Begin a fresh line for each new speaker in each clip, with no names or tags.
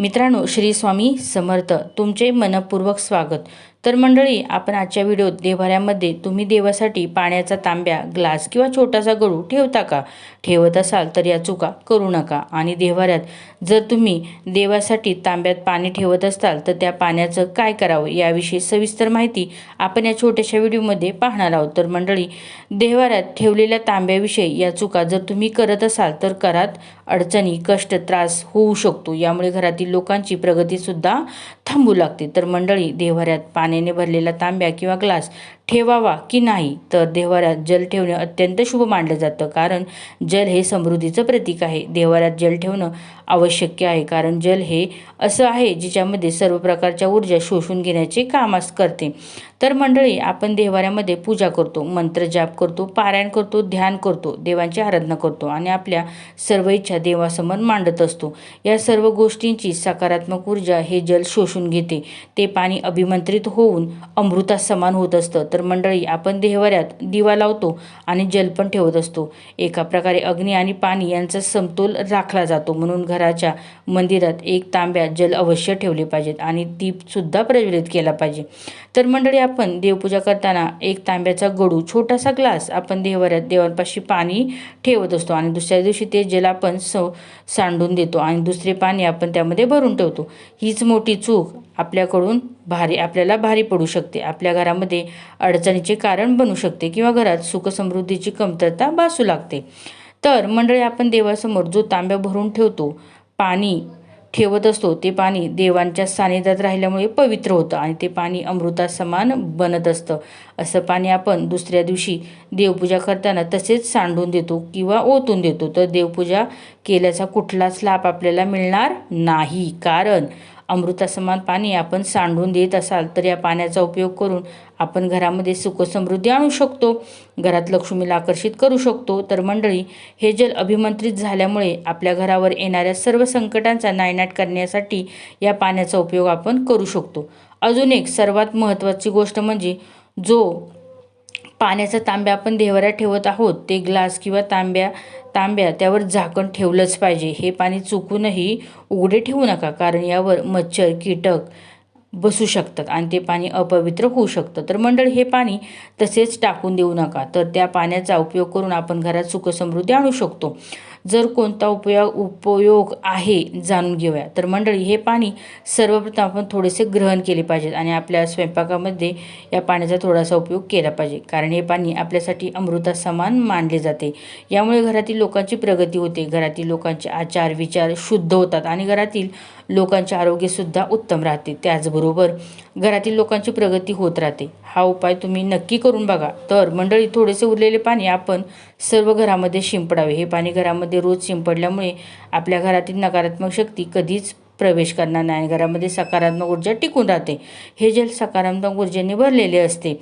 मित्रांनो श्री स्वामी समर्थ. तुमचे मनपूर्वक स्वागत. तर मंडळी आपण आजच्या व्हिडिओत देवाऱ्यामध्ये तुम्ही देवासाठी पाण्याचा तांब्या ग्लास किंवा छोटासा गळू ठेवता का? ठेवत असाल तर या चुका करू नका. आणि देवाऱ्यात जर तुम्ही देवासाठी तांब्यात पाणी ठेवत असाल तर त्या पाण्याचं काय करावं याविषयी सविस्तर माहिती आपण या छोट्याशा व्हिडिओमध्ये पाहणार आहोत. तर मंडळी देवाऱ्यात ठेवलेल्या तांब्याविषयी या चुका जर तुम्ही करत असाल तर करात अडचणी कष्ट त्रास होऊ शकतो. यामुळे घरातील लोकांची प्रगतीसुद्धा थांबू लागते. तर मंडळी देवाऱ्यात पाण्याने भरलेला तांब्या किंवा ग्लास ठेवावा की नाही? तर देवाऱ्यात जल ठेवणे अत्यंत शुभ मानलं जातं. कारण जल हे समृद्धीचं प्रतीक आहे. देवाऱ्यात जल ठेवणं आवश्यक आहे. कारण जल हे असं आहे जिच्यामध्ये सर्व प्रकारच्या ऊर्जा शोषून घेण्याचे काम करते. तर मंडळी आपण देवाऱ्यामध्ये पूजा करतो मंत्र जाप करतो पारायण करतो ध्यान करतो देवांची आराधना करतो आणि आपल्या सर्व इच्छा देवासमोर मांडत असतो. या सर्व गोष्टींची सकारात्मक ऊर्जा हे जल शोषून घेते. ते पाणी अभिमंत्रित होऊन अमृतास समान होत असतं. तर तर मंडळी आपण देहवाऱ्यात दिवा लावतो आणि जल पण ठेवत असतो. एका प्रकारे अग्नी आणि पाणी यांचा समतोल राखला जातो. म्हणून घराच्या मंदिरात एक तांब्या जल अवश्य ठेवले पाहिजेत आणि दीपसुद्धा प्रज्वलित केला पाहिजे. तर मंडळी आपण देवपूजा करताना एक तांब्याचा गडू छोटासा ग्लास आपण देहवाऱ्यात देवांपाशी पाणी ठेवत असतो आणि दुसऱ्या दिवशी ते जल आपण स सांडून देतो आणि दुसरे पाणी आपण त्यामध्ये भरून ठेवतो. हीच मोठी चूक आपल्याकडून भारी आपल्याला भारी पडू शकते. आपल्या घरामध्ये अडचणीचे कारण बनू शकते किंवा घरात सुखसमृद्धीची कमतरता भासू लागते. तर मंडळी आपण देवासमोर जो तांब्या भरून ठेवतो पाणी ठेवत असतो ते पाणी देवांच्या सानिध्यात राहिल्यामुळे पवित्र होतं आणि ते पाणी अमृतासमान बनत असतं. असं पाणी आपण दुसऱ्या दिवशी देवपूजा करताना तसेच सांडून देतो किंवा ओतून देतो. तर देवपूजा केल्याचा कुठलाच लाभ आपल्याला मिळणार नाही. कारण अमृतासमान पाणी आपण सांडून देत असाल तर या पाण्याचा उपयोग करून आपण घरामध्ये सुखसमृद्धी आणू शकतो घरात लक्ष्मीला आकर्षित करू शकतो. तर मंडळी हे जल अभिमंत्रित झाल्यामुळे आपल्या घरावर येणाऱ्या सर्व संकटांचा नायनाट करण्यासाठी या पाण्याचा उपयोग आपण करू शकतो. अजून एक सर्वात महत्त्वाची गोष्ट म्हणजे जो पाण्याचा तांब्या आपण देवाऱ्यात ठेवत आहोत ते ग्लास किंवा तांब्या तांब्या त्यावर झाकण ठेवलंच पाहिजे. हे पाणी चुकूनही उघडे ठेवू नका कारण यावर मच्छर कीटक बसू शकतात आणि ते पाणी अपवित्र होऊ शकतं. तर मंडळ हे पाणी तसेच टाकून देऊ नका. तर त्या पाण्याचा उपयोग करून आपण घरात सुखसमृद्धी आणू शकतो. जर कोणता उपयोग उपयोग आहे जाणून घेऊया. तर मंडळी हे पाणी सर्वप्रथम आपण थोडेसे ग्रहण केले पाहिजेत आणि आपल्या स्वयंपाकामध्ये या पाण्याचा थोडासा उपयोग केला पाहिजे. कारण हे पाणी आपल्यासाठी अमृता समान मानले जाते. यामुळे घरातील लोकांची प्रगती होते. घरातील लोकांचे आचार विचार शुद्ध होतात आणि घरातील लोकांचे आरोग्यसुद्धा उत्तम राहते. त्याचबरोबर घरातील लोकांची प्रगती होत राहते. हा उपाय तुम्ही नक्की करून बघा. तर मंडळी थोडेसे उरलेले पाणी आपण सर्व घरामध्ये शिंपडावे. हे पाणी घरामध्ये रोज शिंपडल्यामुळे आपल्या घरातील नकारात्मक शक्ती कधीच प्रवेश करणार नाही. घरामध्ये सकारात्मक ऊर्जा टिकून राहते. हे जल सकारात्मक ऊर्जेने भरलेले असते.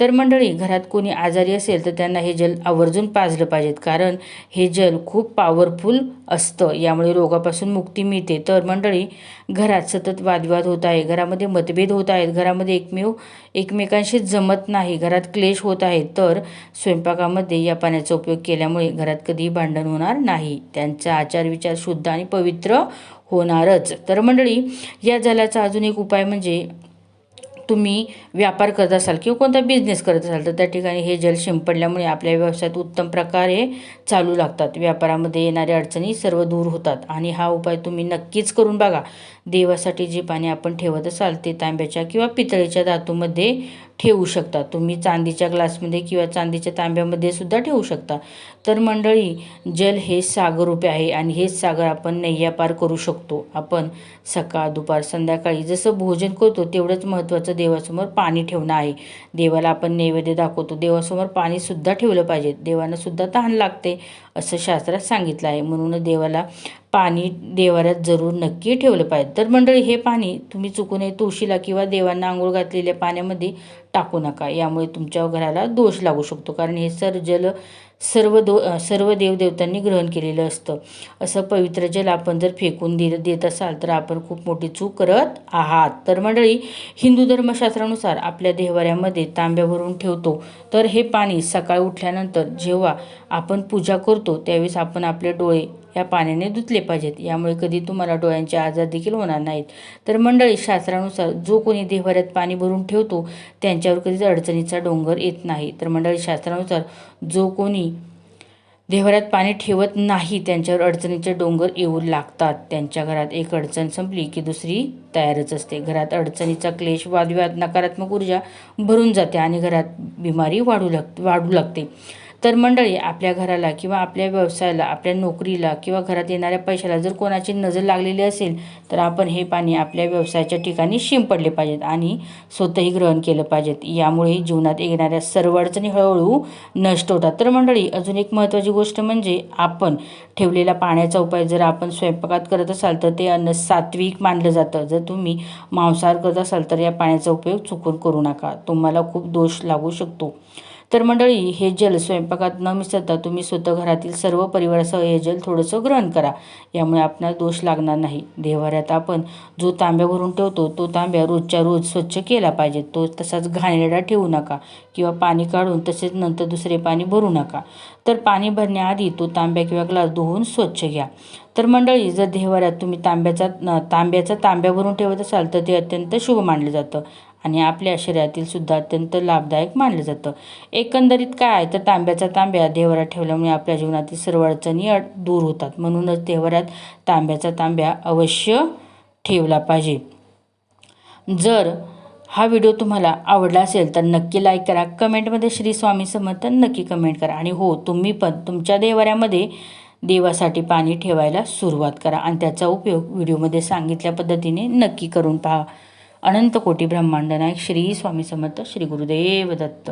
तर मंडळी घरात कोणी आजारी असेल तर त्यांना हे जल आवर्जून पाजलं पाहिजेत. कारण हे जल खूप पॉवरफुल असतं. यामुळे रोगापासून मुक्ती मिळते. तर मंडळी घरात सतत वादविवाद होत आहे. घरामध्ये मतभेद होत आहेत. घरामध्ये एकमेव एकमेकांशी जमत नाही. घरात क्लेश होत आहे. तर स्वयंपाकामध्ये या पाण्याचा उपयोग केल्यामुळे घरात कधीही भांडण होणार नाही. त्यांचा आचार विचार शुद्ध आणि पवित्र होणारच. तर मंडळी या जलाचा अजून एक उपाय म्हणजे तुम्ही व्यापार करत असाल किंवा कोणता बिझनेस करत असाल तर त्या ठिकाणी हे जल शिंपडल्यामुळे आपल्या व्यवसायात उत्तम प्रकारे चालू लागतात. व्यापारामध्ये येणाऱ्या अडचणी सर्व दूर होतात. आणि हा उपाय तुम्ही नक्कीच करून बघा. देवासाठी जे पाणी आपण ठेवत असाल ते तांब्याच्या किंवा पितळेच्या धातूमध्ये ठेवू शकता. तुम्ही चांदीच्या ग्लासमध्ये किंवा चांदीच्या तांब्यामध्ये सुद्धा ठेवू शकता. तर मंडळी जल हे सागररूपे आहे आणि हेच सागर आपण नैया पार करू शकतो. आपण सकाळ दुपार संध्याकाळी जसं भोजन करतो तेवढंच महत्त्वाचं देवासमोर पाणी ठेवणं आहे. देवाला आपण नैवेद्य दाखवतो. देवासमोर पाणीसुद्धा ठेवलं पाहिजे. देवांनासुद्धा तहान लागते. असं शास्त्रात सांगितलं आहे. म्हणून देवाला पाणी देवाऱ्यात जरूर नक्की ठेवलं पाहिजे. तर मंडळी हे पाणी तुम्ही चुकूनही तुळशीला किंवा देवांना आंघोळ घातलेल्या पाण्यामध्ये टाकू नका. यामुळे तुमच्या घराला दोष लागू शकतो. कारण हे सर जल सर्व दो सर्व देवदेवतांनी ग्रहण केलेलं असतं. असं पवित्र जल आपण जर फेकून दे देत असाल तर आपण खूप मोठी चूक करत आहात. तर मंडळी हिंदू धर्मशास्त्रानुसार आपल्या देहवाऱ्यामध्ये तांब्या भरून ठेवतो. तर हे पाणी सकाळी उठल्यानंतर जेव्हा आपण पूजा करतो त्यावेळेस आपण आपले डोळे या पाण्याने धुतले पाहिजेत. यामुळे कधी तुम्हाला डोळ्यांचे आजार देखील होणार नाहीत. तर मंडळी शास्त्रानुसार जो कोणी देवाऱ्यात पाणी भरून ठेवतो त्यांच्यावर कधीच अडचणीचा डोंगर येत नाही. तर मंडळी शास्त्रानुसार जो कोणी देवाऱ्यात पाणी ठेवत नाही त्यांच्यावर अडचणीचे डोंगर येऊ लागतात. त्यांच्या घरात एक अडचण संपली की दुसरी तयारच असते. घरात अडचणीचा क्लेश वादविवाद नकारात्मक ऊर्जा भरून जाते आणि घरात बिमारी वाढू लाग वाढू लागते. तर मंडळी आपल्या घराला किंवा आपल्या व्यवसायाला आपल्या नोकरीला किंवा घरात येणाऱ्या पैशाला जर कोणाची नजर लागलेली असेल तर आपण हे पाणी आपल्या व्यवसायाच्या ठिकाणी शिंपडले पाहिजेत आणि स्वतःही ग्रहण केलं पाहिजेत. यामुळे जीवनात येणाऱ्या सर्व अडचणी हळूहळू नष्ट होतात. तर मंडळी अजून एक महत्त्वाची गोष्ट म्हणजे आपण ठेवलेला पाण्याचा उपाय जर आपण स्वयंपाकात करत असाल तर ते अन्न सात्विक मानलं जातं. जर तुम्ही मांसाहार करत असाल तर या पाण्याचा उपयोग चुकून करू नका. तुम्हाला खूप दोष लागू शकतो. तर मंडळी हे जल स्वयंपाकात न मिसळता तुम्ही स्वतः घरातील सर्व परिवारासह हे जल थोडंसं ग्रहण करा. यामुळे आपणाला दोष लागणार नाही. देवाऱ्यात आपण जो तांब्या भरून ठेवतो तो तांब्या रोजच्या रोज स्वच्छ केला पाहिजे. तो तसाच घाणेरडा ठेवू नका किंवा पाणी काढून तसेच नंतर दुसरे पाणी भरू नका. तर पाणी भरण्याआधी तो तांब्या किंवा ग्लास धुवून स्वच्छ घ्या. तर मंडळी जर देवाऱ्यात तुम्ही तांब्याचा तांब्याचा तांब्या भरून ठेवत असाल तर ते अत्यंत शुभ मानलं जातं. आणि आपल्या शरीरातील सुद्धा अत्यंत लाभदायक मानलं जातं. एकंदरीत काय तर तांब्याचा तांब्या देवाऱ्यात ठेवल्यामुळे आपल्या जीवनातील सर्व अडचणी दूर होतात. म्हणूनच देवाऱ्यात तांब्याचा तांब्या अवश्य ठेवला पाहिजे. जर हा व्हिडिओ तुम्हाला आवडला असेल तर नक्की लाईक करा. कमेंटमध्ये श्री स्वामी समर्थन नक्की कमेंट करा. आणि हो तुम्ही पण तुमच्या देवाऱ्यामध्ये देवासाठी पाणी ठेवायला सुरुवात करा. आणि त्याचा उपयोग व्हिडिओमध्ये सांगितल्या पद्धतीने नक्की करून पहा. अनंत कोटी ब्रह्मांड नायक श्री स्वामी समर्थ श्री गुरुदेव दत्त.